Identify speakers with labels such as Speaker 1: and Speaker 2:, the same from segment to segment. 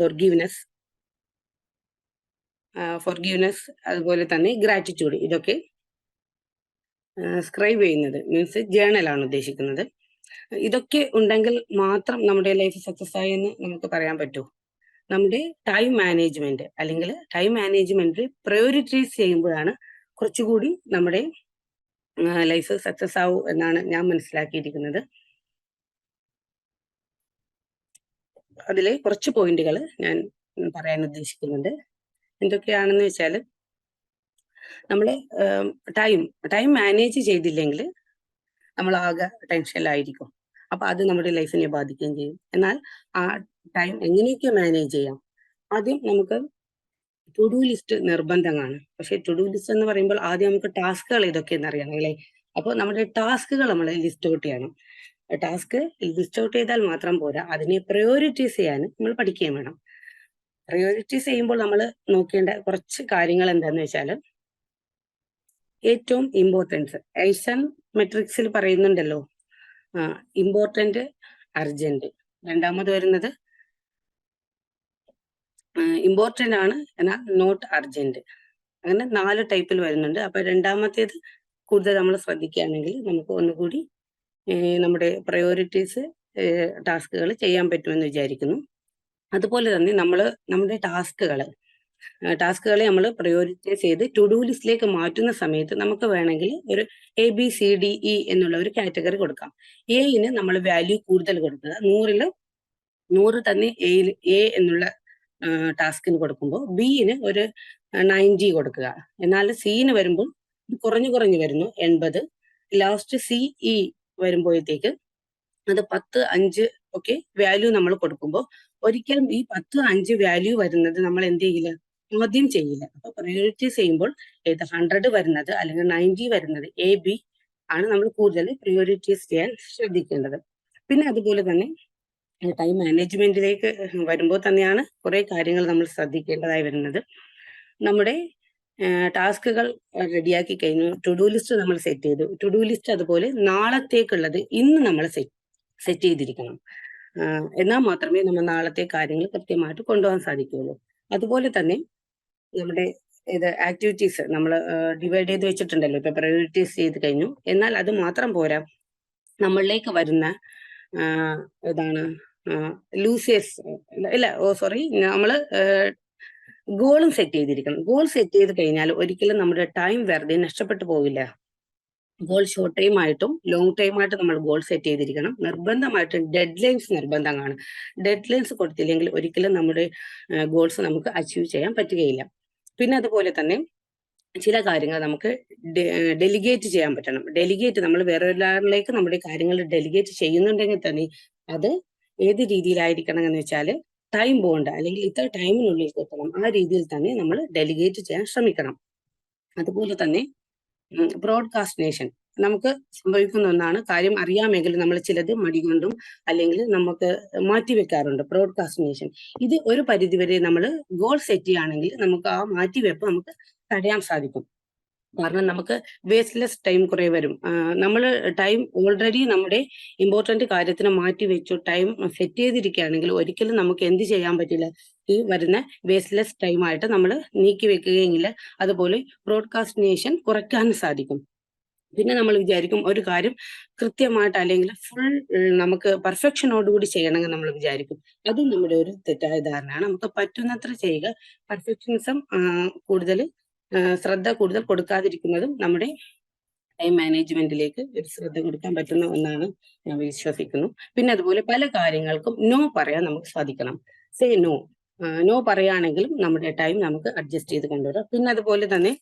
Speaker 1: Forgiveness forgiveness അതുപോലെ തന്നെ gratitude ഇതൊക്കെ സ്ക്രൈബ് ചെയ്യുന്നത്. മീൻസ് ജേണലാണ് ഉദ്ദേശിക്കുന്നത്. ഇതൊക്കെ ഉണ്ടെങ്കിൽ മാത്രം നമ്മുടെ ലൈഫ് സക്സസ് ആയി എന്ന് നമുക്ക് പറയാൻ പറ്റൂ. നമ്മുടെ ടൈം മാനേജ്മെന്റ് അല്ലെങ്കിൽ ടൈം മാനേജ്മെന്റ് പ്രയോറിറ്റൈസ് ചെയ്യുമ്പോഴാണ് കുറച്ചുകൂടി നമ്മുടെ ലൈഫ് സക്സസ് ആവൂ എന്നാണ് ഞാൻ മനസ്സിലാക്കിയിരിക്കുന്നത്. അതിലെ കുറച്ച് പോയിന്റുകൾ ഞാൻ പറയാൻ ഉദ്ദേശിക്കുന്നുണ്ട്. എന്തൊക്കെയാണെന്ന് വെച്ചാൽ നമ്മൾ ടൈം ടൈം മാനേജ് ചെയ്തില്ലെങ്കിൽ നമ്മൾ ആകെ ടെൻഷനിലായിരിക്കും. അപ്പൊ അത് നമ്മുടെ ലൈഫിനെ ബാധിക്കുകയും ചെയ്യും. എന്നാൽ ആ ടൈം എങ്ങനെയൊക്കെ മാനേജ് ചെയ്യാം? ആദ്യം നമുക്ക് ടു ഡു ലിസ്റ്റ് നിർബന്ധമാണ്. പക്ഷെ ടു ഡു ലിസ്റ്റ് എന്ന് പറയുമ്പോൾ ആദ്യം നമുക്ക് ടാസ്കുകൾ ഇതൊക്കെ അറിയണം അല്ലേ? അപ്പോൾ നമ്മുടെ ടാസ്കുകൾ നമ്മൾ ലിസ്റ്റ് ഔട്ട് ചെയ്യണം. ടാസ്ക് ലിസ്റ്റ് ഔട്ട് ചെയ്താൽ മാത്രം പോരാ. അതിനെ പ്രയോറിറ്റൈസ് ചെയ്യാൻ നമ്മൾ പഠിക്കുകയും വേണം. പ്രയോറിറ്റൈസ് ചെയ്യുമ്പോൾ നമ്മൾ നോക്കേണ്ട കുറച്ച് കാര്യങ്ങൾ എന്താന്ന് വെച്ചാൽ ഏറ്റവും ഇമ്പോർട്ടൻസ് ഐസൺ മെട്രിക്സിൽ പറയുന്നുണ്ടല്ലോ. ഇമ്പോർട്ടന്റ് അർജന്റ് രണ്ടാമത് വരുന്നത് ഇമ്പോർട്ടന്റ് ആണ് എന്നാൽ നോട്ട് അർജന്റ് അങ്ങനെ നാല് ടൈപ്പിൽ വരുന്നുണ്ട്. അപ്പൊ രണ്ടാമത്തേത് കൂടുതൽ നമ്മൾ ശ്രദ്ധിക്കുകയാണെങ്കിൽ നമുക്ക് ഒന്നുകൂടി നമ്മുടെ പ്രയോറിറ്റീസ് ടാസ്കുകൾ ചെയ്യാൻ പറ്റുമെന്ന് വിചാരിക്കുന്നു. അതുപോലെ തന്നെ നമ്മൾ നമ്മുടെ ടാസ്കുകൾ ടാസ്കുകളെ നമ്മൾ പ്രയോറിറ്റൈസ് ചെയ്ത് ടു ഡു ലിസ്റ്റിലേക്ക് മാറ്റുന്ന സമയത്ത് നമുക്ക് വേണമെങ്കിൽ ഒരു A B C D E എന്നുള്ള ഒരു കാറ്റഗറി കൊടുക്കാം. എയിന് നമ്മൾ വാല്യൂ കൂടുതൽ കൊടുക്കുക. നൂറിൽ നൂറ് തന്നെ എയിൽ എ എന്നുള്ള ടാസ്കിന് കൊടുക്കുമ്പോൾ ബിന് ഒരു നയന്റി കൊടുക്കുക. എന്നാൽ സിന് വരുമ്പോൾ കുറഞ്ഞു കുറഞ്ഞു വരുന്നു എൺപത്. ലാസ്റ്റ് സി ഇ വരുമ്പോഴത്തേക്ക് അത് പത്ത് അഞ്ച് ഒക്കെ വാല്യൂ നമ്മൾ കൊടുക്കുമ്പോൾ ഒരിക്കലും ഈ പത്ത് അഞ്ച് വാല്യൂ വരുന്നത് നമ്മൾ എന്ത് ചെയ്യില്ല? ആദ്യം ചെയ്യില്ല. അപ്പൊ പ്രയോറിറ്റൈസ് ചെയ്യുമ്പോൾ ഏത് ഹൺഡ്രഡ് വരുന്നത് അല്ലെങ്കിൽ നയന്റി വരുന്നത് എ ബി ആണ് നമ്മൾ കൂടുതൽ പ്രയോറിറ്റൈസ് ചെയ്യാൻ ശ്രദ്ധിക്കേണ്ടത്. പിന്നെ അതുപോലെ തന്നെ ടൈം മാനേജ്മെന്റിലേക്ക് വരുമ്പോൾ തന്നെയാണ് കുറെ കാര്യങ്ങൾ നമ്മൾ ശ്രദ്ധിക്കേണ്ടതായി വരുന്നത്. നമ്മുടെ ടാസ്കുകൾ റെഡിയാക്കി കഴിഞ്ഞു. ടു ഡു ലിസ്റ്റ് നമ്മൾ സെറ്റ് ചെയ്തു. ടു ഡു ലിസ്റ്റ് അതുപോലെ നാളത്തേക്കുള്ളത് ഇന്ന് നമ്മൾ സെറ്റ് സെറ്റ് ചെയ്തിരിക്കണം. എന്നാൽ മാത്രമേ നമ്മൾ നാളത്തെ കാര്യങ്ങൾ കൃത്യമായിട്ട് കൊണ്ടുപോകാൻ സാധിക്കുകയുള്ളൂ. അതുപോലെ തന്നെ നമ്മുടെ ഇത് ആക്ടിവിറ്റീസ് നമ്മൾ ഡിവൈഡ് ചെയ്ത് വെച്ചിട്ടുണ്ടല്ലോ. ഇപ്പൊ പ്രയോറിറ്റൈസ് ചെയ്ത് കഴിഞ്ഞു. എന്നാൽ അത് മാത്രം പോരാ. നമ്മളിലേക്ക് വരുന്ന ഇതാണ് ലൂസിയസ് ഇല്ല ഓ സോറി നമ്മൾ ഗോളും സെറ്റ് ചെയ്തിരിക്കണം. ഗോൾ സെറ്റ് ചെയ്ത് കഴിഞ്ഞാൽ ഒരിക്കലും നമ്മുടെ ടൈം വെറുതെ നഷ്ടപ്പെട്ടു പോവില്ല. ഗോൾ ഷോർട്ട് ടൈം ആയിട്ടും ലോങ് ടൈം ആയിട്ടും നമ്മൾ ഗോൾ സെറ്റ് ചെയ്തിരിക്കണം. നിർബന്ധമായിട്ടും ഡെഡ് ലൈൻസ് നിർബന്ധമാണ്. ഡെഡ് ലൈൻസ് കൊടുത്തില്ലെങ്കിൽ ഒരിക്കലും നമ്മുടെ ഗോൾസ് നമുക്ക് അച്ചീവ് ചെയ്യാൻ പറ്റുകയില്ല. പിന്നെ അതുപോലെ തന്നെ ചില കാര്യങ്ങൾ നമുക്ക് ഡെലിഗേറ്റ് ചെയ്യാൻ പറ്റണം. ഡെലിഗേറ്റ് നമ്മൾ വേറെ ഒരാളിലേക്ക് നമ്മുടെ കാര്യങ്ങൾ ഡെലിഗേറ്റ് ചെയ്യുന്നുണ്ടെങ്കിൽ തന്നെ അത് ഏത് രീതിയിലായിരിക്കണം എന്ന് വെച്ചാൽ ടൈം ബോണ്ട് അല്ലെങ്കിൽ ഇത്ര ടൈമിനുള്ളിൽ കിട്ടണം ആ രീതിയിൽ തന്നെ നമ്മൾ ഡെലിഗേറ്റ് ചെയ്യാൻ ശ്രമിക്കണം. അതുപോലെ തന്നെ ബ്രോഡ്കാസ്റ്റിനേഷൻ നമുക്ക് സംഭവിക്കുന്ന ഒന്നാണ് കാര്യം അറിയാമെങ്കിൽ നമ്മൾ ചിലത് മടികൊണ്ടും അല്ലെങ്കിൽ നമുക്ക് മാറ്റിവെക്കാറുണ്ട് ബ്രോഡ്കാസ്റ്റിനേഷൻ ഇത് ഒരു പരിധിവരെ നമ്മൾ ഗോൾ സെറ്റ് ചെയ്യുകയാണെങ്കിൽ നമുക്ക് ആ മാറ്റിവെപ്പ് നമുക്ക് തടയാൻ സാധിക്കും. കാരണം നമുക്ക് വേസ്റ്റ്ലെസ് ടൈം കുറെ വരും. നമ്മൾ ടൈം ഓൾറെഡി നമ്മുടെ ഇമ്പോർട്ടന്റ് കാര്യത്തിന് മാറ്റി വെച്ചു ടൈം സെറ്റ് ചെയ്തിരിക്കുകയാണെങ്കിൽ ഒരിക്കലും നമുക്ക് എന്ത് ചെയ്യാൻ പറ്റില്ല? ഈ വരുന്ന വേസ്റ്റ്ലെസ് ടൈമായിട്ട് നമ്മൾ നീക്കി വെക്കുകയെങ്കിൽ അതുപോലെ ബ്രോഡ്കാസ്റ്റിനേഷൻ കുറയ്ക്കാൻ സാധിക്കും. പിന്നെ നമ്മൾ വിചാരിക്കും ഒരു കാര്യം കൃത്യമായിട്ട് അല്ലെങ്കിൽ ഫുൾ നമുക്ക് പെർഫെക്ഷനോടുകൂടി ചെയ്യണമെങ്കിൽ നമ്മൾ വിചാരിക്കും. അതും നമ്മുടെ ഒരു തെറ്റായ ധാരണയാണ്. നമുക്ക് പറ്റുന്നത്ര ചെയ്യുക. പെർഫെക്ഷനിസം കൂടുതൽ ശ്രദ്ധ കൂടുതൽ കൊടുക്കാതിരിക്കുന്നതും നമ്മുടെ ടൈം മാനേജ്മെന്റിലേക്ക് ഒരു ശ്രദ്ധ കൊടുക്കാൻ പറ്റുന്ന ഒന്നാണ് ഞാൻ വിശ്വസിക്കുന്നു. പിന്നെ അതുപോലെ പല കാര്യങ്ങൾക്കും നോ പറയാൻ നമുക്ക് സാധിക്കണം. സേ നോ നോ പറയുകയാണെങ്കിലും നമ്മുടെ ടൈം നമുക്ക് അഡ്ജസ്റ്റ് ചെയ്ത് കൊണ്ടുവരാം. പിന്നെ അതുപോലെ തന്നെ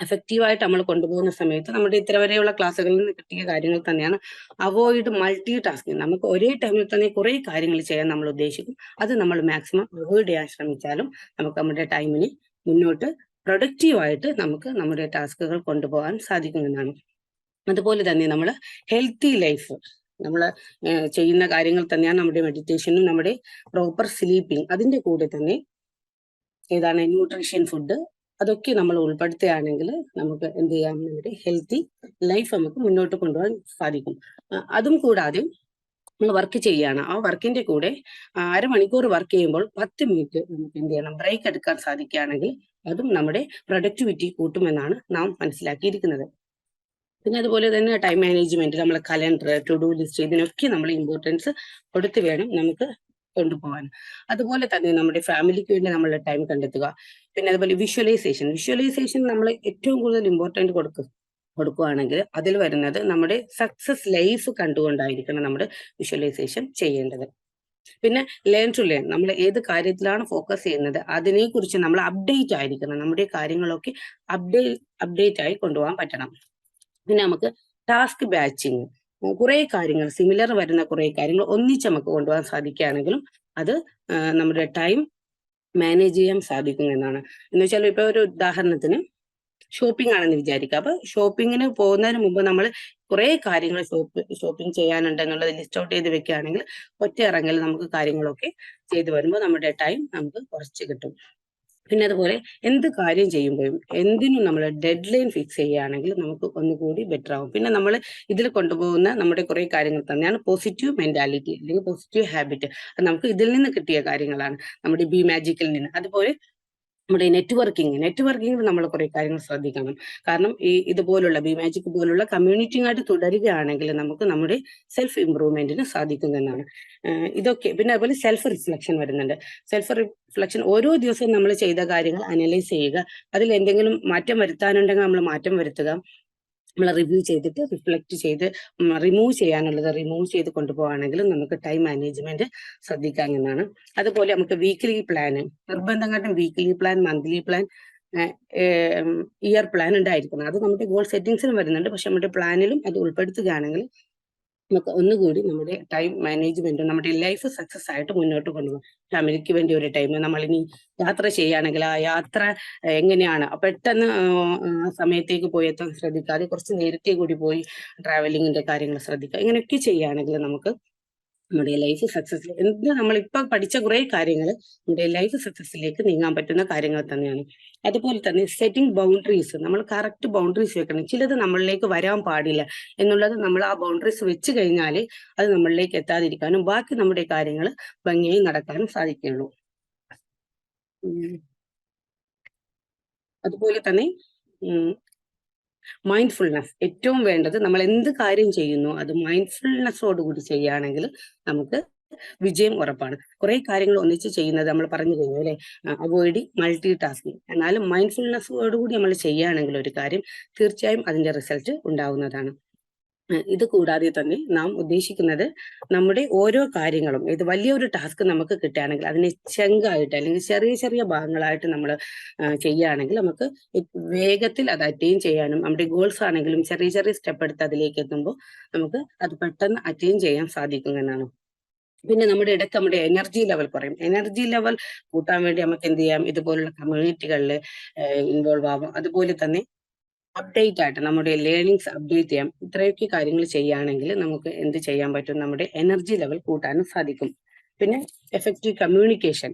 Speaker 1: എഫക്റ്റീവായിട്ട് നമ്മൾ കൊണ്ടുപോകുന്ന സമയത്ത് നമ്മുടെ ഇത്ര വരെയുള്ള ക്ലാസ്സുകളിൽ നിന്ന് കിട്ടിയ കാര്യങ്ങൾ തന്നെയാണ് അവോയ്ഡ് മൾട്ടി ടാസ്കിങ് നമുക്ക് ഒരേ ടൈമിൽ തന്നെ കുറേ കാര്യങ്ങൾ ചെയ്യാൻ നമ്മൾ ഉദ്ദേശിക്കും. അത് നമ്മൾ മാക്സിമം അവോയ്ഡ് ചെയ്യാൻ ശ്രമിച്ചാലും നമുക്ക് നമ്മുടെ ടൈമിനെ മുന്നോട്ട് പ്രൊഡക്റ്റീവായിട്ട് നമുക്ക് നമ്മുടെ ടാസ്കുകൾ കൊണ്ടുപോകാൻ സാധിക്കുന്നതാണ്. അതുപോലെ തന്നെ നമ്മൾ ഹെൽത്തി ലൈഫ് നമ്മൾ ചെയ്യുന്ന കാര്യങ്ങൾ തന്നെയാണ് നമ്മുടെ മെഡിറ്റേഷനും നമ്മുടെ പ്രോപ്പർ സ്ലീപ്പിംഗ് അതിന്റെ കൂടെ തന്നെ ഏതാണ് ന്യൂട്രീഷൻ ഫുഡ് അതൊക്കെ നമ്മൾ ഉൾപ്പെടുത്തുകയാണെങ്കിൽ നമുക്ക് എന്ത് ചെയ്യാം? നമ്മുടെ ഹെൽത്തി ലൈഫ് നമുക്ക് മുന്നോട്ട് കൊണ്ടുപോകാൻ സാധിക്കും. അതും കൂടാതെ നമ്മൾ വർക്ക് ചെയ്യുകയാണ്. ആ വർക്കിന്റെ കൂടെ അരമണിക്കൂർ വർക്ക് ചെയ്യുമ്പോൾ പത്ത് മിനിറ്റ് നമുക്ക് എന്ത് ചെയ്യണം? ബ്രേക്ക് എടുക്കാൻ സാധിക്കുകയാണെങ്കിൽ അതും നമ്മുടെ പ്രൊഡക്ടിവിറ്റി കൂട്ടുമെന്നാണ് നാം മനസ്സിലാക്കിയിരിക്കുന്നത്. പിന്നെ അതുപോലെ തന്നെ ടൈം മാനേജ്മെന്റ് നമ്മളെ കലണ്ടർ ടു ഡു ലിസ്റ്റ് ഇതിനൊക്കെ നമ്മൾ ഇമ്പോർട്ടൻസ് കൊടുത്ത് വേണം നമുക്ക് കൊണ്ടുപോകാൻ. അതുപോലെ തന്നെ നമ്മുടെ ഫാമിലിക്ക് വേണ്ടി നമ്മൾ ടൈം കണ്ടെത്തുക. പിന്നെ അതുപോലെ വിഷ്വലൈസേഷൻ വിഷ്വലൈസേഷൻ നമ്മൾ ഏറ്റവും കൂടുതൽ ഇമ്പോർട്ടന്റ് കൊടുക്കുക കൊടുക്കുകയാണെങ്കിൽ അതിൽ വരുന്നത് നമ്മുടെ സക്സസ് ലൈഫ് കണ്ടുകൊണ്ടായിരിക്കണം നമ്മുടെ വിഷ്വലൈസേഷൻ ചെയ്യേണ്ടത്. പിന്നെ ലേൺ ടു ലേൺ നമ്മൾ ഏത് കാര്യത്തിലാണ് ഫോക്കസ് ചെയ്യുന്നത് അതിനെക്കുറിച്ച് നമ്മൾ അപ്ഡേറ്റ് ആയിരിക്കണം. നമ്മുടെ കാര്യങ്ങളൊക്കെ അപ്ഡേറ്റ് അപ്ഡേറ്റ് ആയി കൊണ്ടുപോകാൻ പറ്റണം. പിന്നെ നമുക്ക് ടാസ്ക് ബാച്ചിങ് കുറെ കാര്യങ്ങൾ സിമിലർ വരുന്ന കുറെ കാര്യങ്ങൾ ഒന്നിച്ച് നമുക്ക് കൊണ്ടുപോകാൻ സാധിക്കുകയാണെങ്കിലും അത് നമ്മുടെ ടൈം മാനേജ് ചെയ്യാൻ സാധിക്കും എന്നാണ്. എന്ന് വെച്ചാൽ ഇപ്പൊ ഒരു ഉദാഹരണത്തിന് ഷോപ്പിംഗ് ആണെന്ന് വിചാരിക്കുക അപ്പൊ ഷോപ്പിങ്ങിന് പോകുന്നതിന് മുമ്പ് നമ്മൾ കുറെ കാര്യങ്ങൾ ഷോപ്പ് ഷോപ്പിംഗ് ചെയ്യാനുണ്ട് എന്നുള്ളത് ലിസ്റ്റ് ഔട്ട് ചെയ്ത് വെക്കുകയാണെങ്കിൽ ഒറ്റ ഇറങ്ങൽ നമുക്ക് കാര്യങ്ങളൊക്കെ ചെയ്തു വരുമ്പോൾ നമ്മുടെ ടൈം നമുക്ക് കുറച്ച് കിട്ടും. പിന്നെ അതുപോലെ എന്ത് കാര്യം ചെയ്യുമ്പോഴും എന്തിനും നമ്മൾ ഡെഡ് ലൈൻ ഫിക്സ് ചെയ്യുകയാണെങ്കിൽ നമുക്ക് ഒന്നുകൂടി ബെറ്റർ ആവും. പിന്നെ നമ്മൾ ഇതിൽ കൊണ്ടുപോകുന്ന നമ്മുടെ കുറേ കാര്യങ്ങൾ തന്നെയാണ് പോസിറ്റീവ് മെന്റാലിറ്റി അല്ലെങ്കിൽ പോസിറ്റീവ് ഹാബിറ്റ്. അത് നമുക്ക് ഇതിൽ നിന്ന് കിട്ടിയ കാര്യങ്ങളാണ്. നമ്മുടെ ബി മാജിക്കിൽ നിന്ന്. അതുപോലെ നമ്മുടെ നെറ്റ്വർക്കിംഗ് നെറ്റ്വർക്കിംഗിൽ നമ്മൾ കുറെ കാര്യങ്ങൾ ശ്രദ്ധിക്കണം. കാരണം ഈ ഇതുപോലുള്ള ബി മാജിക് പോലുള്ള കമ്മ്യൂണിറ്റി ആയിട്ട് തുടരുകയാണെങ്കിൽ നമുക്ക് നമ്മുടെ സെൽഫ് ഇംപ്രൂവ്മെന്റിന് സാധിക്കും എന്നാണ് ഇതൊക്കെ പിന്നെ അതുപോലെ സെൽഫ് റിഫ്ലക്ഷൻ വരുന്നുണ്ട്. സെൽഫ് റിഫ്ലക്ഷൻ ഓരോ ദിവസവും നമ്മൾ ചെയ്ത കാര്യങ്ങൾ അനലൈസ് ചെയ്യുക. അതിൽ എന്തെങ്കിലും മാറ്റം വരുത്താനുണ്ടെങ്കിൽ നമ്മൾ മാറ്റം വരുത്തുക. നമ്മൾ റിവ്യൂ ചെയ്തിട്ട് റിഫ്ലക്ട് ചെയ്ത് റിമൂവ് ചെയ്യാനുള്ളത് റിമൂവ് ചെയ്ത് കൊണ്ടുപോകുകയാണെങ്കിൽ നമുക്ക് ടൈം മാനേജ്മെന്റ് ശ്രദ്ധിക്കാവുന്നതാണ് അതുപോലെ നമുക്ക് വീക്ക്ലി പ്ലാൻ നിർബന്ധമായിട്ടും weekly plan monthly plan year plan ഉണ്ടായിരിക്കണം. അത് നമ്മുടെ ഗോൾ സെറ്റിങ്സിലും വരുന്നുണ്ട്. പക്ഷെ നമ്മുടെ പ്ലാനിലും അത് ഉൾപ്പെടുത്തുകയാണെങ്കിൽ നമുക്ക് ഒന്നുകൂടി നമ്മുടെ ടൈം മാനേജ്മെന്റും നമ്മുടെ ലൈഫ് സക്സസ് ആയിട്ട് മുന്നോട്ട് കൊണ്ടുപോകും. ഫാമിലിക്ക് വേണ്ടി ഒരു ടൈം നമ്മളിനി യാത്ര ചെയ്യുകയാണെങ്കിൽ ആ യാത്ര എങ്ങനെയാണ്? പെട്ടെന്ന് സമയത്തേക്ക് പോയി എത്താൻ ശ്രദ്ധിക്കാതെ കുറച്ച് നേരത്തെ കൂടി പോയി ട്രാവലിങ്ങിന്റെ കാര്യങ്ങൾ ശ്രദ്ധിക്കുക. ഇങ്ങനെയൊക്കെ ചെയ്യുകയാണെങ്കിൽ നമുക്ക് നമ്മുടെ ലൈഫ് സക്സസ് എന്ത് നമ്മളിപ്പോ പഠിച്ച കുറെ കാര്യങ്ങൾ നമ്മുടെ ലൈഫ് സക്സസ്സിലേക്ക് നീങ്ങാൻ പറ്റുന്ന കാര്യങ്ങൾ തന്നെയാണ്. അതുപോലെ തന്നെ സെറ്റിംഗ് ബൗണ്ടറീസ് നമ്മൾ കറക്റ്റ് ബൗണ്ടറീസ് വെക്കണം. ചിലത് നമ്മളിലേക്ക് വരാൻ പാടില്ല എന്നുള്ളത് നമ്മൾ ആ ബൗണ്ടറീസ് വെച്ച് കഴിഞ്ഞാൽ അത് നമ്മളിലേക്ക് എത്താതിരിക്കാനും ബാക്കി നമ്മുടെ കാര്യങ്ങൾ ഭംഗിയായി നടക്കാനും സാധിക്കുള്ളൂ ഉം. അതുപോലെ തന്നെ മൈൻഡ്ഫുൾനെസ് ഏറ്റവും വേണ്ടത് നമ്മൾ എന്ത് കാര്യം ചെയ്യുന്നു അത് മൈൻഡ്ഫുൾനെസ്സോട് കൂടി ചെയ്യുകയാണെങ്കിൽ നമുക്ക് വിജയം ഉറപ്പാണ്. കുറെ കാര്യങ്ങൾ ഒന്നിച്ച് ചെയ്യുന്നത് നമ്മൾ പറഞ്ഞു കഴിഞ്ഞു അല്ലെ? അവോയ്ഡ് മൾട്ടി ടാസ്കിങ് എന്നാലും മൈൻഡ്ഫുൾനെസ്സോടുകൂടി നമ്മൾ ചെയ്യുകയാണെങ്കിൽ ഒരു കാര്യം തീർച്ചയായും അതിന്റെ റിസൾട്ട് ഉണ്ടാവുന്നതാണ്. ഇത് കൂടാതെ തന്നെ നാം ഉദ്ദേശിക്കുന്നത് നമ്മുടെ ഓരോ കാര്യങ്ങളും ഇത് വലിയൊരു ടാസ്ക് നമുക്ക് കിട്ടുകയാണെങ്കിൽ അതിനെ ചെങ്കായിട്ട് അല്ലെങ്കിൽ ചെറിയ ചെറിയ ഭാഗങ്ങളായിട്ട് നമ്മൾ ചെയ്യുകയാണെങ്കിൽ നമുക്ക് വേഗത്തിൽ അത് അറ്റൈൻ ചെയ്യാനും നമ്മുടെ ഗോൾസ് ആണെങ്കിലും ചെറിയ ചെറിയ സ്റ്റെപ്പ് എടുത്ത് അതിലേക്ക് എത്തുമ്പോൾ നമുക്ക് അത് പെട്ടെന്ന് അറ്റൈൻ ചെയ്യാൻ സാധിക്കും എന്നാണ്. പിന്നെ നമ്മുടെ ഇടയ്ക്ക് നമ്മുടെ എനർജി ലെവൽ കുറയും. എനർജി ലെവൽ കൂട്ടാൻ വേണ്ടി നമുക്ക് എന്ത് ചെയ്യാം? ഇതുപോലുള്ള കമ്മ്യൂണിറ്റികളിൽ ഇൻവോൾവ് ആവാം. അതുപോലെ തന്നെ അപ്ഡേറ്റ് ആയിട്ട് നമ്മുടെ ലേണിങ്സ് അപ്ഡേറ്റ് ചെയ്യാം. ഇത്രയൊക്കെ കാര്യങ്ങൾ ചെയ്യുകയാണെങ്കിൽ നമുക്ക് എന്ത് ചെയ്യാൻ പറ്റും? നമ്മുടെ എനർജി ലെവൽ കൂട്ടാനും സാധിക്കും. പിന്നെ എഫക്റ്റീവ് കമ്മ്യൂണിക്കേഷൻ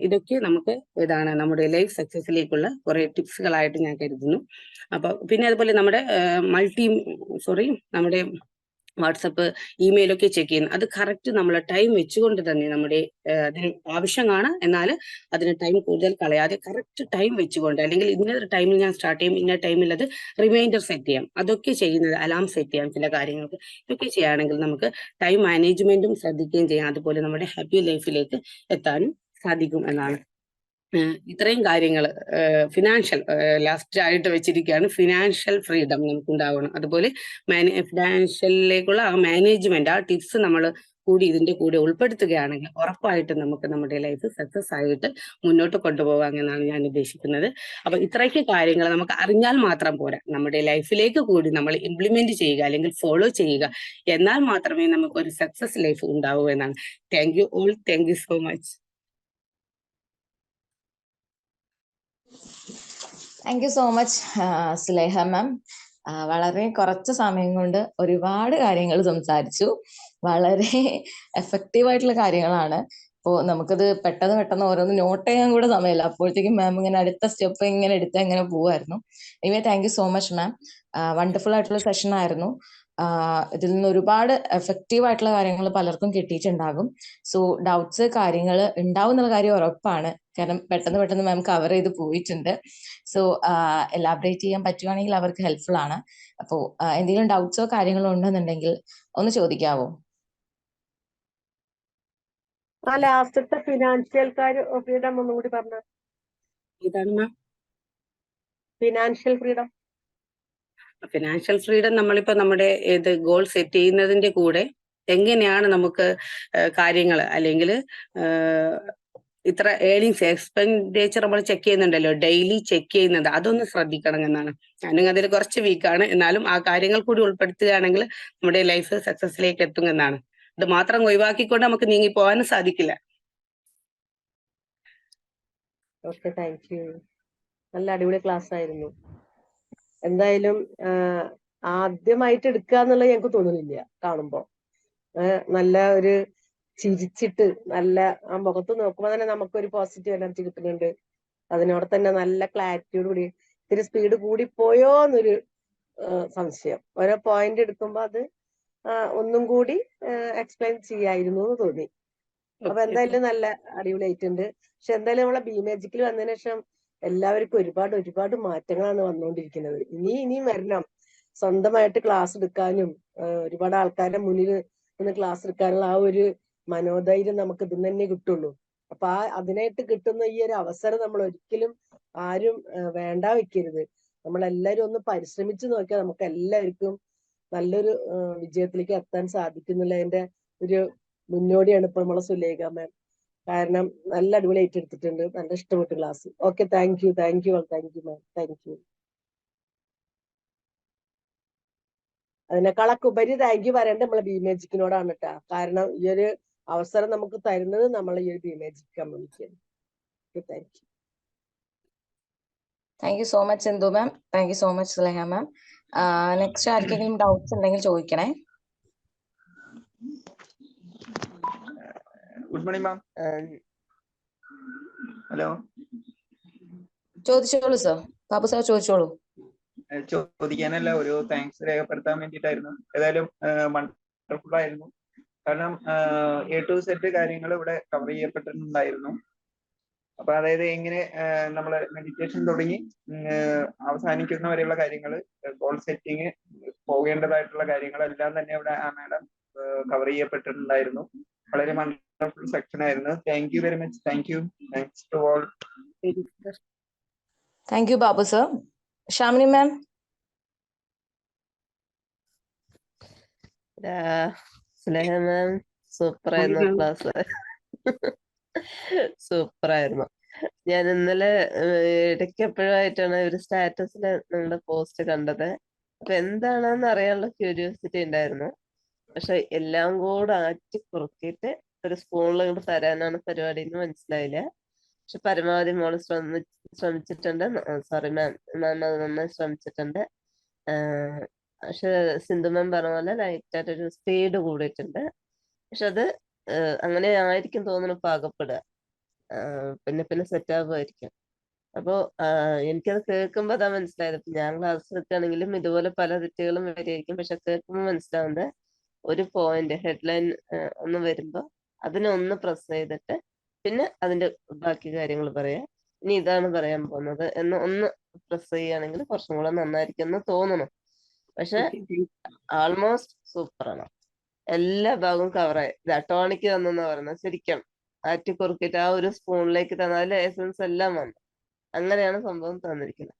Speaker 1: ഇതൊക്കെ നമുക്ക് ഇതാണ് നമ്മുടെ ലൈഫ് സക്സസിലേക്കുള്ള കുറെ ടിപ്സുകളായിട്ട് ഞാൻ കരുതുന്നു. അപ്പൊ പിന്നെ അതുപോലെ നമ്മുടെ മൾട്ടി സോറി നമ്മുടെ വാട്സപ്പ് ഇമെയിലൊക്കെ ചെക്ക് ചെയ്യുന്നത് അത് കറക്റ്റ് നമ്മൾ ടൈം വെച്ചുകൊണ്ട് തന്നെ നമ്മുടെ അതിന് ആവശ്യമാണ്. എന്നാൽ അതിന് ടൈം കൂടുതൽ കളയാതെ കറക്റ്റ് ടൈം വെച്ചുകൊണ്ട് അല്ലെങ്കിൽ ഇന്ന ടൈമിൽ ഞാൻ സ്റ്റാർട്ട് ചെയ്യും ഇന്ന ടൈമിൽ അത് റിമൈൻഡർ സെറ്റ് ചെയ്യാം. അതൊക്കെ ചെയ്യുന്നത് അലാം സെറ്റ് ചെയ്യാം ചില കാര്യങ്ങൾക്ക്. ഇതൊക്കെ ചെയ്യുകയാണെങ്കിൽ നമുക്ക് ടൈം മാനേജ്മെന്റും ശ്രദ്ധിക്കുകയും ചെയ്യാം. അതുപോലെ നമ്മുടെ ഹാപ്പി ലൈഫിലേക്ക് എത്താനും സാധിക്കും എന്നാണ്. ഇത്രയും കാര്യങ്ങൾ ഫിനാൻഷ്യൽ ലാസ്റ്റ് ആയിട്ട് വെച്ചിരിക്കുകയാണ് ഫിനാൻഷ്യൽ ഫ്രീഡം നമുക്ക് ഉണ്ടാവണം അതുപോലെ ഫിനാൻഷ്യലിലേക്കുള്ള ആ മാനേജ്മെന്റ് ആ ടിപ്സ് നമ്മൾ കൂടി ഇതിന്റെ കൂടെ ഉൾപ്പെടുത്തുകയാണെങ്കിൽ ഉറപ്പായിട്ടും നമുക്ക് നമ്മുടെ ലൈഫ് സക്സസ് ആയിട്ട് മുന്നോട്ട് കൊണ്ടുപോകാം എന്നാണ് ഞാൻ ഉദ്ദേശിക്കുന്നത്. അപ്പൊ ഇത്രയ്ക്ക് കാര്യങ്ങൾ നമുക്ക് അറിഞ്ഞാൽ മാത്രം പോരാ. നമ്മുടെ ലൈഫിലേക്ക് കൂടി നമ്മൾ ഇംപ്ലിമെന്റ് ചെയ്യുക അല്ലെങ്കിൽ ഫോളോ ചെയ്യുക. എന്നാൽ മാത്രമേ നമുക്ക് ഒരു സക്സസ് ലൈഫ് ഉണ്ടാവൂ എന്നാണ്. Thank you all thank you so much
Speaker 2: thank you so much Suleha ma'am വളരെ കുറച്ച് സമയം കൊണ്ട് ഒരുപാട് കാര്യങ്ങൾ സംസാരിച്ചു. വളരെ എഫക്റ്റീവ് ആയിട്ടുള്ള കാര്യങ്ങളാണ്. ഇപ്പോൾ നമുക്കത് പെട്ടെന്ന് പെട്ടെന്ന് ഓരോന്ന് നോട്ട് ചെയ്യാൻ കൂടെ സമയമില്ല. അപ്പോഴത്തേക്കും മാം ഇങ്ങനെ അടുത്ത സ്റ്റെപ്പ് ഇങ്ങനെ എടുത്ത് ഇങ്ങനെ പോവായിരുന്നു. Anyway thank you so much ma'am wonderful ആയിട്ടുള്ള സെഷൻ ആയിരുന്നു. ഇതിൽ നിന്ന് ഒരുപാട് എഫക്റ്റീവ് ആയിട്ടുള്ള കാര്യങ്ങൾ പലർക്കും കിട്ടിയിട്ടുണ്ടാകും. സോ ഡൗട്ട്സ് കാര്യങ്ങൾ ഉണ്ടാവും എന്നുള്ള കാര്യം ഉറപ്പാണ്. കാരണം പെട്ടെന്ന് പെട്ടെന്ന് മാം കവർ ചെയ്ത് പോയിട്ടുണ്ട്. സോ എലാബറേറ്റ് ചെയ്യാൻ പറ്റുവാണെങ്കിൽ അവർക്ക് ഹെൽപ്ഫുൾ ആണ്. അപ്പോൾ എന്തെങ്കിലും ഡൗട്ട്സോ കാര്യങ്ങളോ ഉണ്ടെന്നുണ്ടെങ്കിൽ ഒന്ന് ചോദിക്കാവോ?
Speaker 3: ആ ലാസ്റ്റത്തെ ഫിനാൻഷ്യൽ കാര്യം ഫ്രീഡം ഒന്നും കൂടി പറഞ്ഞ.
Speaker 1: ഇതാണ് ma'am
Speaker 3: financial freedom
Speaker 1: financial freedom നമ്മളിപ്പോ നമ്മുടെ ഇത് ഗോൾ സെറ്റ് ചെയ്യുന്നതിന്റെ കൂടെ എങ്ങനെയാണ് നമുക്ക് കാര്യങ്ങൾ അല്ലെങ്കിൽ ഇത്ര ഏണിങ്സ് എക്സ്പെൻഡിച്ചർ നമ്മൾ ചെക്ക് ചെയ്യുന്നുണ്ടല്ലോ ഡെയിലി ചെക്ക് ചെയ്യുന്നത് അതൊന്ന് ശ്രദ്ധിക്കണം എന്നാണ്. ഞാനും അതിൽ കുറച്ച് വീക്കാണ് എന്നാലും ആ കാര്യങ്ങൾ കൂടി ഉൾപ്പെടുത്തുകയാണെങ്കിൽ നമ്മുടെ ലൈഫ് സക്സസിലേക്ക് എത്തും എന്നാണ്. അത് മാത്രം ഒഴിവാക്കിക്കൊണ്ട് നമുക്ക് നീങ്ങി പോകാനും സാധിക്കില്ല
Speaker 3: നല്ല അടിപൊളി ക്ലാസ് ആയിരുന്നു എന്തായാലും ആദ്യമായിട്ട് എടുക്കുക എന്നുള്ളത് ഞങ്ങൾക്ക് തോന്നുന്നില്ല കാണുമ്പോ നല്ല ഒരു ചിരിച്ചിട്ട് നല്ല ആ മുഖത്ത് നോക്കുമ്പോൾ തന്നെ നമുക്കൊരു പോസിറ്റീവ് എനർജി കിട്ടുന്നുണ്ട്. അതിനോട് തന്നെ നല്ല ക്ലാരിറ്റിയോട് കൂടി ഇത്തിരി സ്പീഡ് കൂടി പോയോ എന്നൊരു സംശയം. ഓരോ പോയിന്റ് എടുക്കുമ്പോൾ അത് ഒന്നും കൂടി എക്സ്പ്ലെയിൻ ചെയ്യായിരുന്നു എന്ന് തോന്നി. അപ്പൊ എന്തായാലും നല്ല അടിപൊളിയായിട്ടുണ്ട്. പക്ഷെ എന്തായാലും നമ്മളെ ബി മാജിക്കിൽ വന്നതിന് ശേഷം എല്ലാവർക്കും ഒരുപാട് ഒരുപാട് മാറ്റങ്ങളാണ് വന്നുകൊണ്ടിരിക്കുന്നത് ഇനി ഇനിയും വരണം. സ്വന്തമായിട്ട് ക്ലാസ് എടുക്കാനും ഒരുപാട് ആൾക്കാരുടെ മുന്നിൽ നിന്ന് ക്ലാസ് എടുക്കാനുള്ള ആ ഒരു മനോധൈര്യം നമുക്ക് ഇതിൽ തന്നെ കിട്ടുള്ളൂ. അപ്പൊ ആ അതിനായിട്ട് കിട്ടുന്ന ഈ ഒരു അവസരം നമ്മൾ ഒരിക്കലും ആരും വേണ്ട വെക്കരുത്. നമ്മളെല്ലാരും ഒന്ന് പരിശ്രമിച്ചു നോക്കിയാൽ നമുക്ക് എല്ലാവർക്കും നല്ലൊരു വിജയത്തിലേക്ക് എത്താൻ സാധിക്കുന്നുള്ളതിന്റെ ഒരു മുന്നോടിയാണ് ഇപ്പൊ നമ്മളെ സുലേഖ മാം കാരണം നല്ല അടിപൊളി ഏറ്റെടുത്തിട്ടുണ്ട് നല്ല ഇഷ്ടപ്പെട്ടു class okay thank you thank you thank you ma'am thank you അതിനേക്കാളൊക്കെ ഉപരി താങ്ക് യു പറയേണ്ടത് നമ്മളെ ബി കേട്ടോ കാരണം ഈ ഒരു അവസരം നമുക്ക് തരുന്നത് നമ്മളെ ഈ ഒരു B magic കമ്മ്യൂണിറ്റിയാണ് thank you
Speaker 2: thank you so much എന്തു ma'am thank you so much Suleha ma'am next ആർക്കെങ്കിലും ഡൗട്ട്സ് ഉണ്ടെങ്കിൽ ചോദിക്കണേ.
Speaker 4: ഗുഡ് മോർണിംഗ് മാം ഹലോ
Speaker 2: ചോദിച്ചോളൂ സർ ബാബു സാർ ചോദിച്ചോളൂ.
Speaker 4: ചോദിക്കാനല്ല ഒരു താങ്ക്സ് രേഖപ്പെടുത്താൻ വേണ്ടിയിട്ടായിരുന്നു. ഏതായാലും വണ്ടർഫുൾ ആയിരുന്നു. കാരണം എ ടു സെറ്റ് കാര്യങ്ങൾ ഇവിടെ കവർ ചെയ്യപ്പെട്ടിട്ടുണ്ടായിരുന്നു. അപ്പൊ അതായത് എങ്ങനെ നമ്മൾ മെഡിറ്റേഷൻ തുടങ്ങി അവസാനിക്കുന്ന വരെയുള്ള കാര്യങ്ങൾ ഗോൾ സെറ്റിങ് പോകേണ്ടതായിട്ടുള്ള കാര്യങ്ങളെല്ലാം തന്നെ ഇവിടെ ആ മാഡം കവർ ചെയ്യപ്പെട്ടിട്ടുണ്ടായിരുന്നു. വളരെ വണ്ടർഫുൾ സെക്ഷൻ ആയിരുന്നു. Thank you very much thank you thanks to all
Speaker 2: thank you Babu sir Shamini ma'am
Speaker 5: Sneha ma'am super ആയിരുന്നു ക്ലാസ് സൂപ്പർ ആയിരുന്നു ഞാൻ ഇന്നലെ ഇടയ്ക്ക് എപ്പോഴായിട്ടാണ് ഒരു സ്റ്റാറ്റസിൽ നിങ്ങളുടെ പോസ്റ്റ് കണ്ടത്. അപ്പൊ എന്താണെന്ന് അറിയാനുള്ള ക്യൂരിയോസിറ്റി ഉണ്ടായിരുന്നു. പക്ഷെ എല്ലാം കൂടെ ആറ്റി കുറുക്കിയിട്ട് ഒരു സ്പൂണിൽ ഇങ്ങോട്ട് തരാനാണ് പരിപാടി എന്ന് മനസ്സിലായില്ല. പക്ഷെ പരമാവധി മോൾ ശ്രമി ശ്രമിച്ചിട്ടുണ്ട്. സോറി മാം മാം അത് നന്നായി ശ്രമിച്ചിട്ടുണ്ട്. പക്ഷെ സിന്ധു മാം പറഞ്ഞ പോലെ ലൈറ്റ് ആയിട്ട് ഒരു സ്പീഡ് കൂടിയിട്ടുണ്ട്. പക്ഷെ അത് അങ്ങനെ ആയിരിക്കും തോന്നുന്നു പാകപ്പെടുക. പിന്നെ പിന്നെ സെറ്റ് ആകുമായിരിക്കും അപ്പോ എനിക്കത് കേൾക്കുമ്പോ അതാ മനസ്സിലായത്. ഞാൻ ക്ലാസ് എടുക്കുകയാണെങ്കിലും ഇതുപോലെ പല തെറ്റുകളും വരെയായിരിക്കും പക്ഷെ കേൾക്കുമ്പോൾ മനസ്സിലാവുന്നത് ഒരു പോയിന്റ് ഹെഡ്ലൈൻ ഒന്ന് വരുമ്പോ അതിനെ ഒന്ന് പ്രസ് ചെയ്തിട്ട് പിന്നെ അതിന്റെ ബാക്കി കാര്യങ്ങൾ പറയാ. ഇനി ഇതാണ് പറയാൻ പോകുന്നത്. എന്ന് ഒന്ന് പ്രസ് ചെയ്യുകയാണെങ്കിൽ കുറച്ചും കൂടെ നന്നായിരിക്കും എന്ന് തോന്നണം പക്ഷെ ആൾമോസ്റ്റ് സൂപ്പറാണ് എല്ലാ ഭാഗവും കവറായി ഇത് അട്ടോണിക്ക് തന്നെന്ന് പറയുന്നത്. ശരിക്കും ആറ്റി കുറുക്കിട്ട് ആ ഒരു സ്പൂണിലേക്ക് തന്ന അതിലെ എസൻസ് എല്ലാം വന്നു. അങ്ങനെയാണ് സംഭവം തന്നിരിക്കുന്നത്.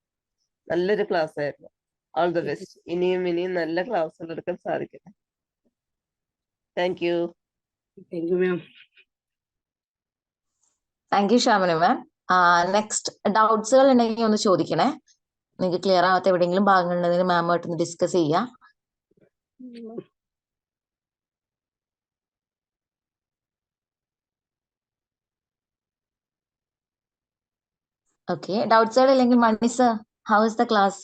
Speaker 5: നല്ലൊരു ക്ലാസ് ആയിരുന്നു. ഓൾ ദ ബെസ്റ്റ് ഇനിയും ഇനിയും നല്ല ക്ലാസ്സുകൾ എടുക്കാൻ സാധിക്കട്ടെ. Thank you
Speaker 1: thank you ma'am
Speaker 2: thank you Shamini ma'am next ഡൗട്ട്സുകൾ ഉണ്ടെങ്കിൽ ഒന്ന് ചോദിക്കണേ. നിങ്ങൾക്ക് ക്ലിയർ ആവാത്ത എവിടെയെങ്കിലും ഭാഗങ്ങളുണ്ടെങ്കിൽ മാമുമായിട്ട് ഒന്ന് ഡിസ്കസ് ചെയ്യാം. ഓക്കെ ഡൗട്ട്സ് ഇല്ലെങ്കിൽ Mani sir how is the class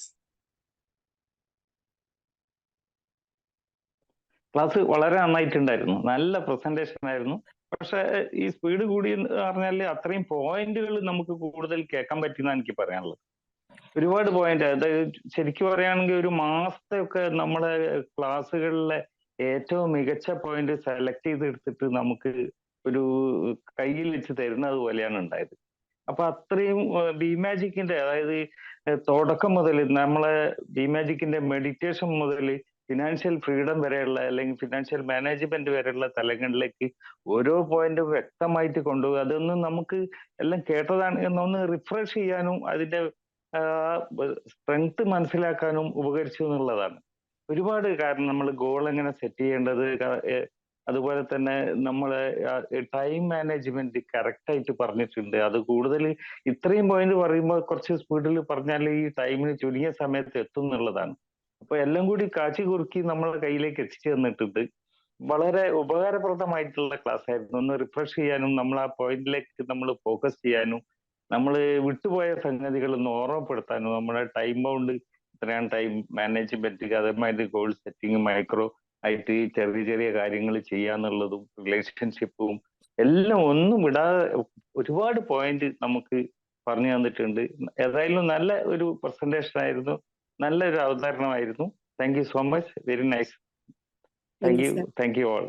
Speaker 6: class വളരെ നന്നായിട്ടുണ്ടായിരുന്നു. നല്ല പ്രസന്റേഷൻ ആയിരുന്നു. പക്ഷെ ഈ സ്പീഡ് കൂടി എന്ന് പറഞ്ഞാൽ അത്രയും പോയിന്റുകൾ നമുക്ക് കൂടുതൽ കേൾക്കാൻ പറ്റുന്ന എനിക്ക് പറയാനുള്ളത്. ഒരുപാട് പോയിന്റ് അതായത് ശരിക്കും പറയുകയാണെങ്കിൽ ഒരു മാസത്തെ ഒക്കെ നമ്മുടെ ക്ലാസ്സുകളിലെ ഏറ്റവും മികച്ച പോയിന്റ് സെലക്ട് ചെയ്തെടുത്തിട്ട് നമുക്ക് ഒരു കയ്യിൽ വെച്ച് തരുന്നത് പോലെയാണ് ഉണ്ടായത്. അപ്പൊ അത്രയും ബിമാജിക്കിന്റെ അതായത് ഏഹ് തുടക്കം മുതൽ നമ്മളെ ബി മാജിക്കിന്റെ മെഡിറ്റേഷൻ മുതൽ ഫിനാൻഷ്യൽ ഫ്രീഡം വരെയുള്ള അല്ലെങ്കിൽ ഫിനാൻഷ്യൽ മാനേജ്മെന്റ് വരെയുള്ള തലങ്ങളിലേക്ക് ഓരോ പോയിന്റും വ്യക്തമായിട്ട് കൊണ്ടുപോകുക അതൊന്നും നമുക്ക് എല്ലാം കേട്ടതാണ്. എന്നൊന്ന് റിഫ്രഷ് ചെയ്യാനും അതിന്റെ സ്ട്രെങ്ത് മനസ്സിലാക്കാനും ഉപകരിച്ചു എന്നുള്ളതാണ്. ഒരുപാട് കാരണം നമ്മൾ ഗോൾ എങ്ങനെ സെറ്റ് ചെയ്യേണ്ടത് അതുപോലെ തന്നെ നമ്മൾ ടൈം മാനേജ്മെന്റ് കറക്റ്റ് ആയിട്ട് പറഞ്ഞിട്ടുണ്ട്. അത് കൂടുതൽ ഇത്രയും പോയിന്റ് പറയുമ്പോൾ കുറച്ച് സ്പീഡിൽ പറഞ്ഞാൽ ഈ ടൈമിന് ചുരുങ്ങിയ സമയത്ത് എത്തും എന്നുള്ളതാണ്. അപ്പൊ എല്ലാം കൂടി കാച്ചി കുറുക്കി നമ്മളെ കയ്യിലേക്ക് എത്തിച്ചു തന്നിട്ടുണ്ട്. വളരെ ഉപകാരപ്രദമായിട്ടുള്ള ക്ലാസ് ആയിരുന്നു. ഒന്ന് റിഫ്രഷ് ചെയ്യാനും നമ്മൾ ആ പോയിന്റിലേക്ക് നമ്മൾ ഫോക്കസ് ചെയ്യാനും നമ്മൾ വിട്ടുപോയ സംഗതികൾ ഒന്ന് ഓർമ്മപ്പെടുത്താനും നമ്മുടെ ടൈം ബൗണ്ട് ഇത്രയാണ് ടൈം മാനേജ്മെന്റ് അതേമാതിരി ഗോൾ സെറ്റിംഗ് മൈക്രോ ആയിട്ട് ചെറിയ ചെറിയ കാര്യങ്ങൾ ചെയ്യാന്നുള്ളതും റിലേഷൻഷിപ്പും എല്ലാം ഒന്നും വിടാതെ ഒരുപാട് പോയിന്റ് നമുക്ക് പറഞ്ഞു തന്നിട്ടുണ്ട്. ഏതായാലും നല്ല ഒരു പ്രസന്റേഷൻ ആയിരുന്നു. നല്ലൊരു അവതരണമായിരുന്നു. Thank you so much very nice thank you thank you all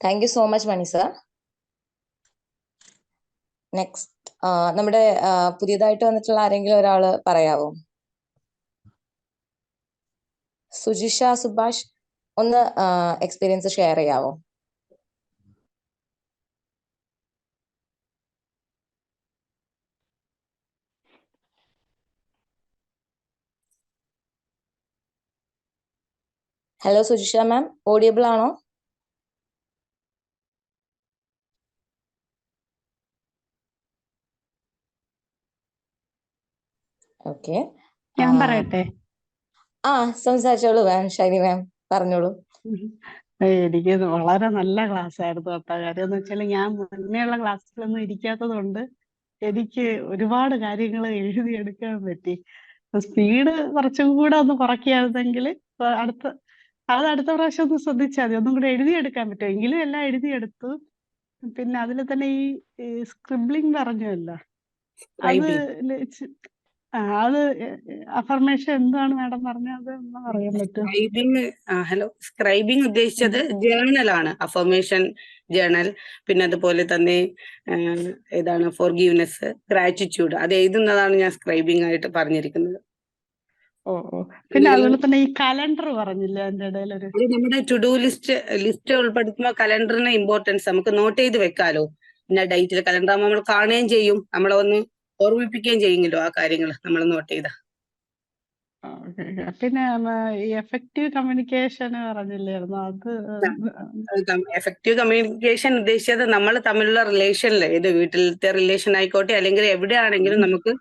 Speaker 2: thank you so much Mani sir next നമ്മുടെ പുതിയതായിട്ട് വന്നിട്ടുള്ള ആരെങ്കിലും ഒരാൾ പറയാവോ? സുജിഷ സുഭാഷ് ഒന്ന് എക്സ്പീരിയൻസ് ഷെയർ ചെയ്യാവോ? ഹലോ സുജിഷ മാം ഓഡിയബിൾ ആണോ? ഓക്കെ
Speaker 7: ഞാൻ പറയട്ടെ?
Speaker 2: ആ സംസാരിച്ചോളൂ മാം ഷൈനി മാം പറഞ്ഞോളൂ.
Speaker 7: എനിക്ക് വളരെ നല്ല ക്ലാസ് ആയിരുന്നു കേട്ടോ. കാര്യം എന്ന് വെച്ചാൽ ഞാൻ മുന്നേയുള്ള ക്ലാസ്സിലൊന്നും ഇരിക്കാത്തത് കൊണ്ട് എനിക്ക് ഒരുപാട് കാര്യങ്ങൾ എഴുതിയെടുക്കാൻ പറ്റി. സ്പീഡ് കുറച്ചും കൂടെ ഒന്ന് കുറയ്ക്കുകയായിരുന്നെങ്കിൽ അടുത്ത അത് അടുത്ത പ്രാവശ്യം ഒന്ന് ശ്രദ്ധിച്ചാൽ മതി. ഒന്നും കൂടെ എഴുതിയെടുക്കാൻ പറ്റും. എങ്കിലും എല്ലാം എഴുതിയെടുത്തു പിന്നെ അതിൽ തന്നെ ഈ സ്ക്രിബ്ലിംഗ് പറഞ്ഞല്ലോ. അത് അത് അഫർമേഷൻ എന്താണ് മാഡം പറഞ്ഞത് എന്ന് പറയാൻ പറ്റും
Speaker 1: സ്ക്രൈബിങ് ഹലോ സ്ക്രൈബിംഗ് ഉദ്ദേശിച്ചത് ജേണൽ ആണ്. അഫർമേഷൻ ജേണൽ പിന്നെ അതുപോലെ തന്നെ ഏതാണ് ഫോർ ഗീവ്നെസ് ഗ്രാറ്റിറ്റ്യൂഡ് അത് എഴുതുന്നതാണ് ഞാൻ സ്ക്രൈബിംഗ് ആയിട്ട് പറഞ്ഞിരിക്കുന്നത്.
Speaker 7: ഓ ഓ. പിന്നെ അതുപോലെ തന്നെ ഈ കലണ്ടർ പറഞ്ഞില്ലേ അതിന്റെ ഇടയിൽ ഒരു?
Speaker 1: നമ്മുടെ ടു ഡു ലിസ്റ്റ് ലിസ്റ്റ് ഉൾപ്പെടുത്തുമ്പോൾ കലണ്ടറിന് ഇമ്പോർട്ടൻസ് നമുക്ക് നോട്ട് ചെയ്ത് വെക്കാലോ. ഇന്ന ഡേറ്റിൽ കലണ്ടർ ആകുമ്പോൾ നമ്മൾ കാണുകയും ചെയ്യും. നമ്മളെ ഒന്ന് ഓർമ്മിപ്പിക്കുകയും ചെയ്യുമല്ലോ ആ കാര്യങ്ങൾ നമ്മൾ നോട്ട് ചെയ്ത.
Speaker 7: പിന്നെ എഫക്റ്റീവ് കമ്മ്യൂണിക്കേഷൻ പറഞ്ഞില്ലായിരുന്നു? അത്
Speaker 1: എഫക്റ്റീവ് കമ്മ്യൂണിക്കേഷൻ ഉദ്ദേശിച്ചത് നമ്മൾ തമ്മിലുള്ള റിലേഷനിൽ ഏത് വീട്ടിലത്തെ റിലേഷൻ ആയിക്കോട്ടെ അല്ലെങ്കിൽ എവിടെയാണെങ്കിലും നമുക്ക്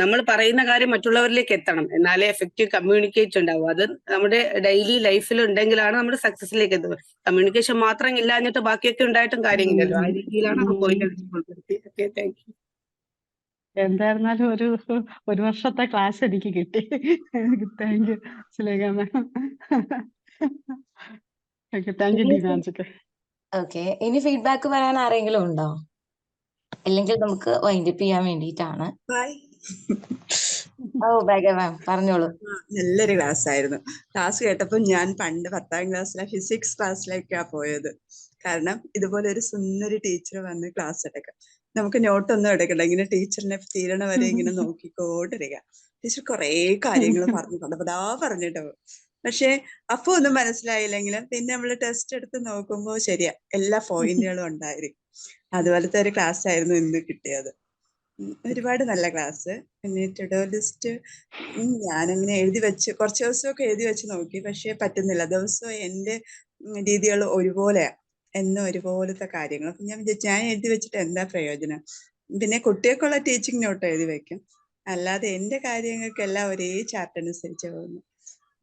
Speaker 1: നമ്മൾ പറയുന്ന കാര്യം മറ്റുള്ളവരിലേക്ക് എത്തണം. എന്നാലേ എഫക്റ്റീവ് കമ്മ്യൂണിക്കേറ്റ് ഉണ്ടാവും. അത് നമ്മുടെ ഡെയിലി ലൈഫിൽ ഉണ്ടെങ്കിലാണ് നമ്മുടെ സക്സസിലേക്ക് എത്തുന്നത് കമ്മ്യൂണിക്കേഷൻ മാത്രം ഇല്ലാഞ്ഞിട്ട് ബാക്കിയൊക്കെ ഉണ്ടായിട്ടും കാര്യമില്ലല്ലോ. ആ രീതിയിലാണ് പോയിന്റ് താങ്ക് യു
Speaker 7: എന്തായിരുന്നാലും ഒരു ഒരു വർഷത്തെ ക്ലാസ് എനിക്ക് കിട്ടി. Thank you Sulekha ma'am okay thank you
Speaker 2: okay ഇനി ഫീഡ്ബാക്ക് പറയാൻ ആരെങ്കിലും ഉണ്ടോ? അല്ലെങ്കിൽ നമുക്ക് വൈൻഡപ്പ് ചെയ്യാൻ വേണ്ടിയിട്ടാണ്. ഓ ബേഗ മാം പറഞ്ഞോളൂ.
Speaker 8: ആ, നല്ലൊരു ക്ലാസ് ആയിരുന്നു. ക്ലാസ് കേട്ടപ്പോൾ ഞാൻ പണ്ട് പത്താം ക്ലാസ്സിലെ ഫിസിക്സ് ക്ലാസ്സിലേക്കാ പോയത്. കാരണം ഇതുപോലെ ഒരു സുന്ദരി ടീച്ചർ വന്ന് ക്ലാസ് എടുക്കാം നമുക്ക് നോട്ട് ഒന്നും എടുക്കണ്ട. ഇങ്ങനെ ടീച്ചറിനെ തീരണ വരെ ഇങ്ങനെ നോക്കിക്കോണ്ടിരിക്കുക ടീച്ചർ കുറേ കാര്യങ്ങൾ പറഞ്ഞിട്ടുണ്ട് അപ്പൊ അതാ പറഞ്ഞിട്ട് പക്ഷെ അപ്പൊ ഒന്നും മനസ്സിലായില്ലെങ്കിലും പിന്നെ നമ്മൾ ടെസ്റ്റ് എടുത്ത് നോക്കുമ്പോൾ ശരിയാ എല്ലാ പോയിന്റുകളും ഉണ്ടായിരിക്കും. അതുപോലത്തെ ഒരു ക്ലാസ് ആയിരുന്നു ഇന്ന് കിട്ടിയത്. ഒരുപാട് നല്ല ക്ലാസ് പിന്നെ ടുഡോ ലിസ്റ്റ് ഞാനങ്ങനെ എഴുതി വെച്ച് കുറച്ച് ദിവസമൊക്കെ എഴുതി വെച്ച് നോക്കി. പക്ഷെ പറ്റുന്നില്ല. ദിവസവും എന്റെ രീതികൾ ഒരുപോലെയാ. എന്നും ഒരുപോലത്തെ കാര്യങ്ങൾ. അപ്പൊ ഞാൻ വിചാരിച്ചു ഞാൻ എഴുതി വെച്ചിട്ട് എന്താ പ്രയോജനം? പിന്നെ കുട്ടികൾക്കുള്ള ടീച്ചിങ് നോട്ട് എഴുതി വെക്കും. അല്ലാതെ എന്റെ കാര്യങ്ങൾക്കെല്ലാം ഒരേ ചാർട്ട് അനുസരിച്ച് പോകുന്നു.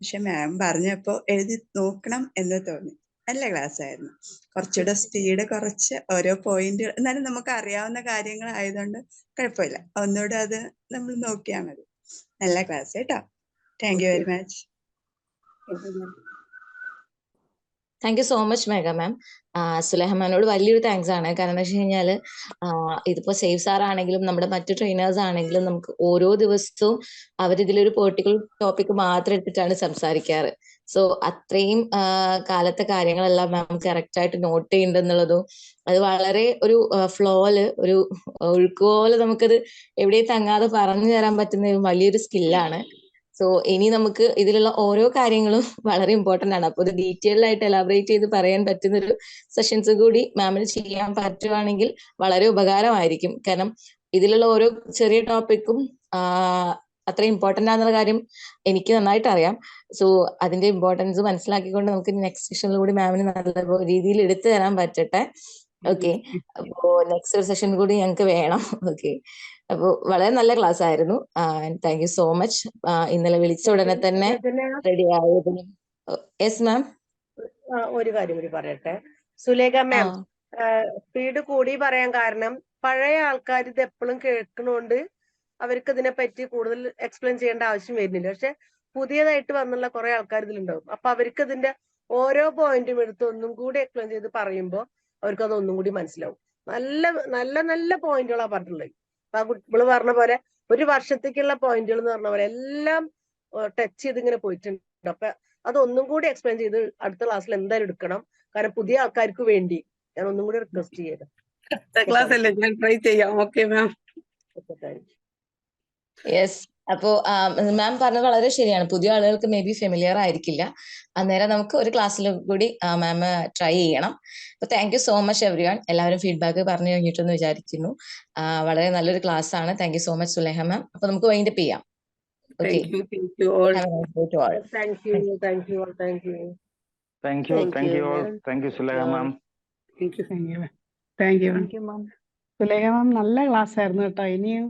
Speaker 8: പക്ഷെ മാം പറഞ്ഞപ്പോൾ എഴുതി നോക്കണം എന്ന് തോന്നി. നല്ല ക്ലാസ് ആയിരുന്നു. കുറച്ചുകൂടെ സ്പീഡ് കുറച്ച് ഓരോ പോയിന്റുകൾ എന്നാലും നമുക്ക് അറിയാവുന്ന കാര്യങ്ങൾ ആയതുകൊണ്ട് കുഴപ്പമില്ല. ഒന്നുകൂടെ അത് നമ്മൾ നോക്കിയാൽ മതി. നല്ല ക്ലാസ് കേട്ടോ. Thank you very much
Speaker 2: thank you so much Megha ma'am സുലൈഹമാനോട് വലിയൊരു താങ്ക്സ് ആണ്. കാരണം എന്താ വെച്ച് കഴിഞ്ഞാൽ ഇതിപ്പോ സേഫ് സാർ ആണെങ്കിലും നമ്മുടെ മറ്റു ട്രെയിനേഴ്സ് ആണെങ്കിലും നമുക്ക് ഓരോ ദിവസവും അവരിതിലൊരു പെർട്ടിക്കുലർ ടോപ്പിക് മാത്രം എടുത്തിട്ടാണ് സംസാരിക്കാറ്. സോ അത്രയും കാലത്തെ കാര്യങ്ങളെല്ലാം മാം കറക്റ്റ് ആയിട്ട് നോട്ട് ചെയ്യുന്നുണ്ടെന്നുള്ളതും അത് വളരെ ഒരു ഫ്ലോയിൽ ഒരു ഒഴുക്കുപോലെ നമുക്കത് എവിടെയും തങ്ങാതെ പറഞ്ഞു തരാൻ പറ്റുന്ന വലിയൊരു സ്കില്ലാണ് സോ ഇനി നമുക്ക് ഇതിലുള്ള ഓരോ കാര്യങ്ങളും വളരെ ഇമ്പോർട്ടന്റ് ആണ്. അപ്പൊ ഇത് ഡീറ്റെയിൽ ആയിട്ട് എലാബറേറ്റ് ചെയ്ത് പറയാൻ പറ്റുന്ന ഒരു സെഷൻസ് കൂടി മാമിന് ചെയ്യാൻ പറ്റുവാണെങ്കിൽ വളരെ ഉപകാരമായിരിക്കും. കാരണം ഇതിലുള്ള ഓരോ ചെറിയ ടോപ്പിക്കും അത്ര ഇമ്പോർട്ടന്റ് ആണെന്നുള്ള കാര്യം എനിക്ക് നന്നായിട്ട് അറിയാം. സോ അതിന്റെ ഇമ്പോർട്ടൻസ് മനസ്സിലാക്കിക്കൊണ്ട് നമുക്ക് നെക്സ്റ്റ് സെഷനിൽ കൂടി മാമിന് നല്ല രീതിയിൽ എടുത്തു തരാൻ പറ്റട്ടെ. ഓക്കെ. അപ്പോ നെക്സ്റ്റ് ഒരു സെഷൻ കൂടി ഞങ്ങൾക്ക് വേണം. ഓക്കെ. അപ്പോ വളരെ നല്ല ക്ലാസ് ആയിരുന്നു. താങ്ക് യു സോ മച്ച് ഇന്നലെ വിളിച്ച ഉടനെ തന്നെ റെഡി ആയതിന് യെസ് മാം
Speaker 3: ഒരു കാര്യം കൂടി പറയട്ടെ. സുലേഖ മാം സ്പീഡ് കൂടി പറയാൻ കാരണം പഴയ ആൾക്കാർ ഇത് എപ്പോഴും കേൾക്കണോണ്ട് അവർക്ക് ഇതിനെ പറ്റി കൂടുതൽ എക്സ്പ്ലെയിൻ ചെയ്യേണ്ട ആവശ്യം വരുന്നില്ല. പക്ഷെ പുതിയതായിട്ട് വന്നുള്ള കുറെ ആൾക്കാർ ഇതിലുണ്ടാവും. അപ്പൊ അവർക്ക് ഇതിന്റെ ഓരോ പോയിന്റും എടുത്ത് ഒന്നും കൂടി എക്സ്പ്ലെയിൻ ചെയ്ത് പറയുമ്പോൾ അവർക്ക് അത് ഒന്നും കൂടി മനസ്സിലാവും. നല്ല നല്ല നല്ല പോയിന്റുകളാ പറഞ്ഞിട്ടുള്ളത്. ആ കുട്ടികൾ പറഞ്ഞ പോലെ ഒരു വർഷത്തേക്കുള്ള പോയിന്റുകൾ എന്ന് പറഞ്ഞ പോലെ എല്ലാം ടച്ച് ചെയ്ത് ഇങ്ങനെ പോയിട്ടുണ്ട്. അപ്പൊ അതൊന്നും കൂടി എക്സ്പ്ലെയിൻ ചെയ്ത് അടുത്ത ക്ലാസ്സിൽ എന്തായാലും എടുക്കണം. കാരണം പുതിയ ആൾക്കാർക്ക് വേണ്ടി ഞാൻ ഒന്നും കൂടി റിക്വസ്റ്റ് ചെയ്ത്
Speaker 1: ക്ലാസ് അല്ലേ? ഞാൻ ട്രൈ ചെയ്യാം. ഓക്കെ മാം
Speaker 2: യെസ് അപ്പോ മാം പറഞ്ഞത് വളരെ ശരിയാണ്. പുതിയ ആളുകൾക്ക് മേ ബി ഫെമിലിയർ ആയിരിക്കില്ല. അന്നേരം നമുക്ക് ഒരു ക്ലാസ്സിൽ കൂടി മാം ട്രൈ ചെയ്യണം. അപ്പൊ thank you so much everyone എല്ലാവരും ഫീഡ്ബാക്ക് പറഞ്ഞു കഴിഞ്ഞിട്ടെന്ന് വിചാരിക്കുന്നു. വളരെ നല്ലൊരു ക്ലാസ് ആണ് thank you so much Suleha ma'am അപ്പൊ നമുക്ക് വൈൻഡപ്പ് ചെയ്യാം.
Speaker 5: Thank you, ma'am.
Speaker 6: You ma'am
Speaker 7: Sulekha ma'am നല്ല ക്ലാസ് ആയിരുന്നു കേട്ടോ. ഇനിയും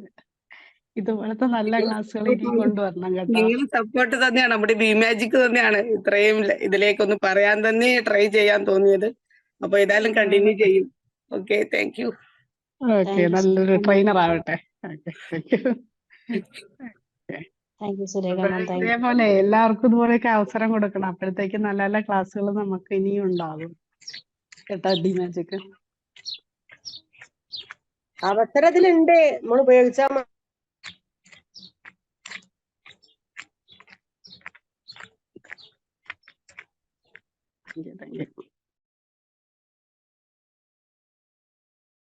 Speaker 7: ഇതുപോലത്തെ നല്ല ക്ലാസ്സുകൾ കൊണ്ടുവരണം കേട്ടോ.
Speaker 1: നിങ്ങൾ സപ്പോർട്ട് തന്നെയാണ്. നമ്മുടെ ബി മാജിക് തന്നെയാണ് ഇത്രയും ഇതിലേക്കൊന്ന് പറയാൻ തന്നെ ട്രൈ ചെയ്യാൻ തോന്നിയത്. അപ്പൊ ഏതായാലും കണ്ടിന്യൂ ചെയ്യും. Okay thank you
Speaker 7: okay
Speaker 9: Thank you.
Speaker 7: നല്ലൊരു ട്രെയിനർ ആവട്ടെ. അതേപോലെ എല്ലാവർക്കും ഇതുപോലെയൊക്കെ അവസരം കൊടുക്കണം. അപ്പോഴത്തേക്ക് നല്ല നല്ല ക്ലാസ്സുകൾ നമുക്ക് ഇനിയും ഉണ്ടാകും. കേട്ടോ ഡി മാജിക്
Speaker 3: അവസരത്തിലുണ്ട്. നമ്മൾ ഉപയോഗിച്ചാൽ മതി.
Speaker 7: Thank you thank U